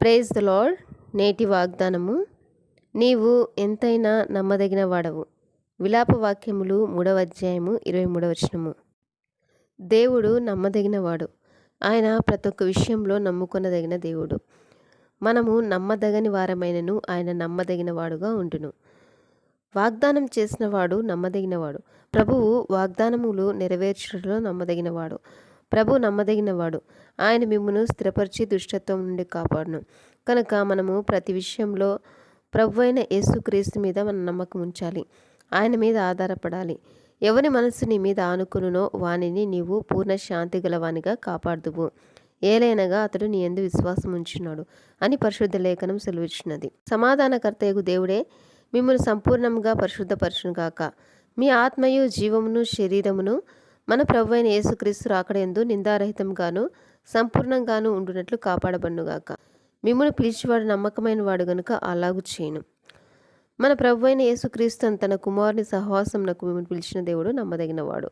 Praise the lord నేటి వాగ్దానము. నీవు ఎంతైనా నమ్మదగిన వాడవు. విలాప వాక్యములు మూడవ అధ్యాయము ఇరవై మూడవ వచనము. దేవుడు నమ్మదగినవాడు ఆయన ప్రతి ఒక్క విషయంలో నమ్ముకొనదగిన దేవుడు. మనము నమ్మదగని వారమైనను ఆయన నమ్మదగిన వాడుగా ఉండును. వాగ్దానం చేసినవాడు నమ్మదగినవాడు ప్రభువు వాగ్దానములు నెరవేర్చడంలో నమ్మదగినవాడు ప్రభు నమ్మదగినవాడు. ఆయన మిమ్మను స్థిరపరిచి దుష్టత్వం నుండి కాపాడును. కనుక మనము ప్రతి విషయంలో ప్రభు అయిన యేసుక్రీస్తు మీద మన నమ్మకం ఉంచాలి. ఆయన మీద ఆధారపడాలి. ఎవరి మనసు నీ మీద ఆనుకునునో వానిని నీవు పూర్ణ శాంతి గలవానిగా కాపాడుదువు. ఏలైనగా అతడు నీ ఎందు విశ్వాసం ఉంచున్నాడు అని పరిశుద్ధ లేఖనం సెలవిచ్చినది. సమాధానకర్తయగు దేవుడే మిమ్మల్ని సంపూర్ణంగా పరిశుద్ధపరచును గాక మీ ఆత్మయు జీవమును శరీరమును మన ప్రభు అయిన యేసుక్రీస్తు రాకడందు నిందారహితంగాను సంపూర్ణంగాను ఉండునట్లు కాపాడబడునుగాక. మిమ్మల్ని పిలిచివాడు నమ్మకమైన వాడు గనుక అలాగు చేయను. మన ప్రభు అయిన యేసుక్రీస్తు తన కుమారుని సహవాసంనకు మిమ్మల్ని పిలిచిన దేవుడు నమ్మదగినవాడు.